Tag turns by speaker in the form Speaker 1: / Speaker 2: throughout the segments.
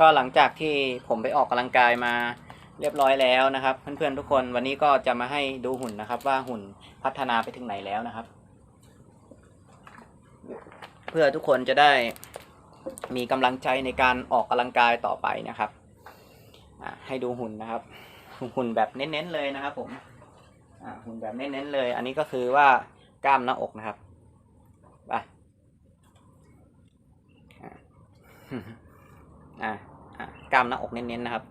Speaker 1: ก็หลังจากที่ผมไปออกกำลังกายมาเรียบร้อยแล้วนะครับ เพื่อนๆทุกคนวันนี้ก็จะมาให้ดูหุ่นนะครับ ว่าหุ่นพัฒนาไปถึงไหนแล้วนะครับ เพื่อทุกคนจะได้มีกำลังใจในการออกกำลังกายต่อไปนะครับให้ดูหุ่นนะครับ หุ่นแบบเน้นๆเลยนะครับ ผมหุ่นแบบเน้นๆเลย อันนี้ก็คือว่ากล้ามหน้าอกนะครับไป อ่ากล้ามหน้าอกเน้นๆนะครับ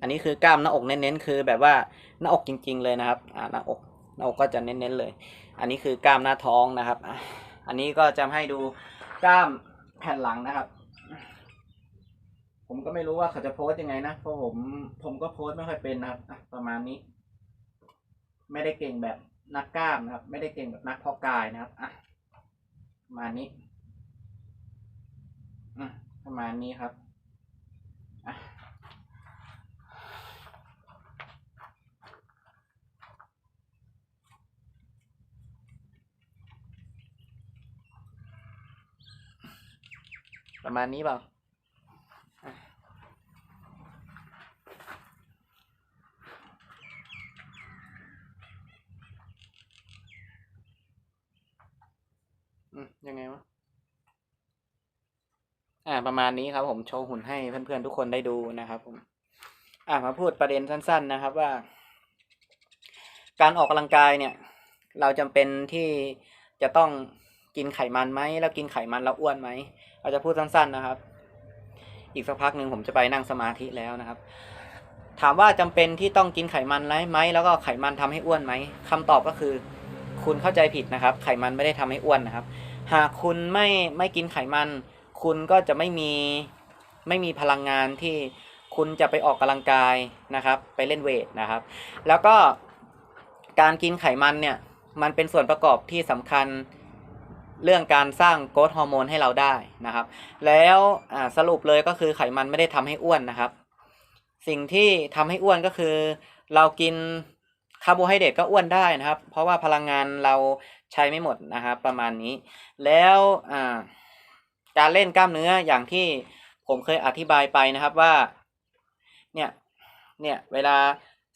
Speaker 1: อันนี้คือกล้ามหน้าอกเน้นๆคือ แบบว่าหน้าอกจริง ๆ เลยนะครับอ่าหน้าอกหน้าอกก็จะเน้นๆเลย อันนี้คือกล้ามหน้าท้องนะครับ อันนี้ก็จะให้ดูกล้ามแผ่นหลังนะครับ ผมก็ไม่รู้ว่าเขาจะโพสต์ยังไงนะเพราะผมผมก็โพสต์ไม่ค่อยเป็นนะครับประมาณนี้ ไม่ได้เก่งแบบนักกล้ามนะครับ ไม่ได้เก่งแบบนักพาะกายนะครับอะประมาณนี้ ประมาณนี้ครับประมาณนี้เปล่าอืมยังไงวะ อ่า ประมาณนี้ครับ ผมโชว์หุ่นให้เพื่อนๆทุกคนได้ดูนะครับผมอ่ามาพูดประเด็นสั้น ๆ นะครับว่า การออกกำลังกายเนี่ย เราจำเป็นที่จะต้องกินไขมันไหมแล้วกินไขมันแล้วอ้วนไหมเราจะพูดสั้น ๆนะครับ อีกสักพักหนึ่งผมจะไปนั่งสมาธิแล้วนะครับ ถามว่าจำเป็นที่ต้องกินไขมันไหมแล้วก็ไขมันทำให้อ้วนไหมคำตอบก็คือ คุณเข้าใจผิดนะครับ ไขมันไม่ได้ทำให้อ้วนนะครับ หากคุณไม่ไม่กินไขมัน คุณก็จะไม่มีไม่มีพลังงานที่คุณจะไปออกกำลังกายนะครับ ไปเล่นเวทนะครับ แล้วก็การกินไขมันเนี่ยมันเป็นส่วนประกอบที่สำคัญเรื่องการสร้างโกรทฮอร์โมนให้เราได้นะครับ แล้วสรุปเลยก็คือไขมันไม่ได้ทำให้อ้วนนะครับ สิ่งที่ทำให้อ้วนก็คือ เรากินคาร์โบไฮเดรตก็อ้วนได้นะครับ เพราะว่าพลังงานเราใช้ไม่หมดนะครับ ประมาณนี้ แล้วอ่า การเล่นกล้ามเนื้ออย่างที่ผมเคยอธิบายไปนะครับว่า เนี่ย เนี่ย เวลา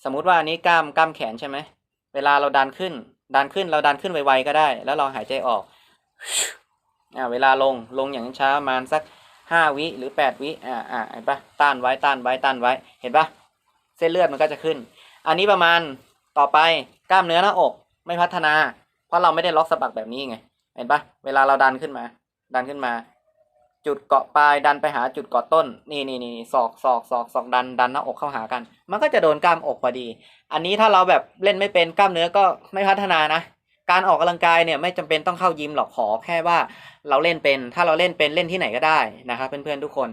Speaker 1: สมมุติว่าอันนี้กล้ามกล้ามแขนใช่ไหม เวลาเราดันขึ้น ดันขึ้นเราดันขึ้นไวๆก็ได้ แล้วเราหายใจออกอ่าเวลาลงลงอย่างช้าประมาณสักห้าวิหรือแปดวิอ่าอ่าเห็นปะต้านไว้ต้านไว้ต้านไว้ เห็นปะเส้นเลือดมันก็จะขึ้น อันนี้ประมาณต่อไปกล้ามเนื้อหน้าอกไม่พัฒนา เพราะเราไม่ได้ล็อกสะบักแบบนี้ไง เห็นปะเวลาเราดันขึ้นมา ดันขึ้นมา จุดเกาะปลายดันไปหาจุดเกาะต้น นี่นี่นี่ศอกศอกศอกศอกดันดันหน้าอกเข้าหากัน มันก็จะโดนกล้ามอกพอดี อันนี้ถ้าเราแบบเล่นไม่เป็นกล้ามเนื้อก็ไม่พัฒนานะ การออกกำลังกายเนี่ยไม่จำเป็นต้องเข้ายิมหรอกขอแค่ว่าเราเล่นเป็น ถ้าเราเล่นเป็นเล่นที่ไหนก็ได้นะครับเพื่อนๆทุกคน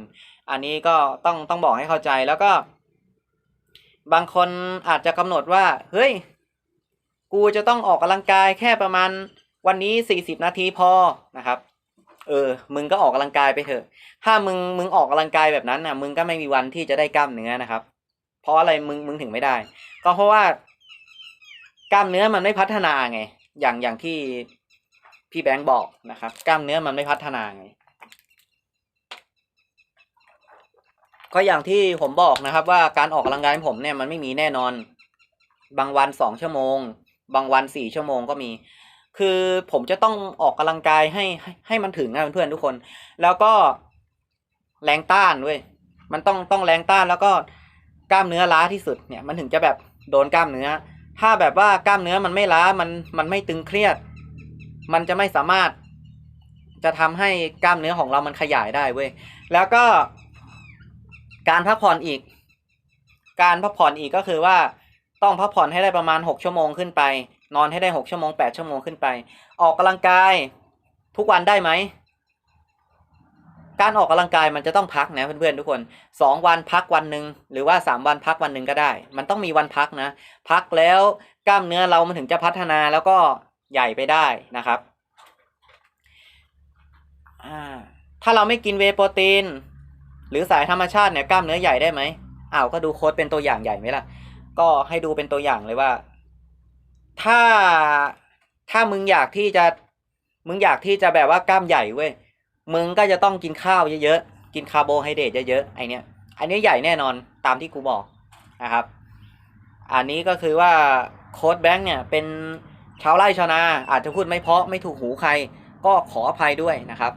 Speaker 1: อันนี้ก็ต้องต้องบอกให้เข้าใจแล้วก็ บางคนอาจจะกำหนดว่า เฮ้ย กูจะต้องออกกำลังกายแค่ประมาณวันนี้สี่สิบนาทีพอนะครับ เออ มึงก็ออกกำลังกายไปเถอะ ถ้ามึงมึงออกกำลังกายแบบนั้นน่ะ มึงก็ไม่มีวันที่จะได้กล้ามเนื้อนะครับ เพราะอะไรมึงมึงถึงไม่ได้ ก็เพราะว่ากล้ามเนื้อมันไม่พัฒนาไง อย่างอย่างที่พี่แบงค์บอกนะครับ กล้ามเนื้อมันไม่พัฒนาไง ก็อย่างที่ผมบอกนะครับ ว่าการออกกำลังกายผมเนี่ยมันไม่มีแน่นอน บางวันสองชั่วโมง บางวันสี่ชั่วโมงก็มี คือผมจะต้องออกกำลังกายให้ให้ให้มันถึงนะเพื่อนๆทุกคน แล้วก็แรงต้านเว้ยมันต้องต้องแรงต้านแล้วก็กล้ามเนื้อล้าที่สุดเนี่ยมันถึงจะแบบโดนกล้ามเนื้อ ถ้าแบบว่ากล้ามเนื้อมันไม่ล้ามันมันไม่ตึงเครียด มันจะไม่สามารถ จะทำให้กล้ามเนื้อของเรามันขยายได้เว้ยแล้วก็ การพักผ่อนอีก การพักผ่อนอีกก็คือว่าต้องพักผ่อนให้ได้ประมาณหกชั่วโมงขึ้นไป นอนให้ได้หกชั่วโมงแปดชั่วโมงขึ้นไป ออกกำลังกายทุกวันได้ไหม การออกกำลังกายมันจะต้องพักนะเพื่อนๆทุกคนสองวันพักวันหนึ่งหรือว่าสามวันพักวันหนึ่งก็ได้ มันต้องมีวันพักนะ พักแล้วกล้ามเนื้อเรามันถึงจะพัฒนาแล้วก็ใหญ่ไปได้นะครับถ้าเราไม่กินเวโปรตีน หรือสายธรรมชาติเนี่ยกล้ามเนื้อใหญ่ได้ไหมอ้าวก็ดูโค้ดเป็นตัวอย่างใหญ่ไหมล่ะ ก็ให้ดูเป็นตัวอย่างเลยว่า ถ้าถ้ามึงอยากที่จะมึงอยากที่จะแบบว่ากล้ามใหญ่เว้ยมึงก็จะต้องกินข้าวเยอะๆกินคาร์โบไฮเดรตเยอะๆไอเนี้ยอันนี้ใหญ่แน่นอนตามที่กูบอกนะครับ อันนี้ก็คือว่าโค้ดแบงค์เนี่ยเป็นชาวไร่ชาวนาอาจจะพูดไม่เพาะไม่ถูกหูใครก็ขออภัยด้วยนะครับ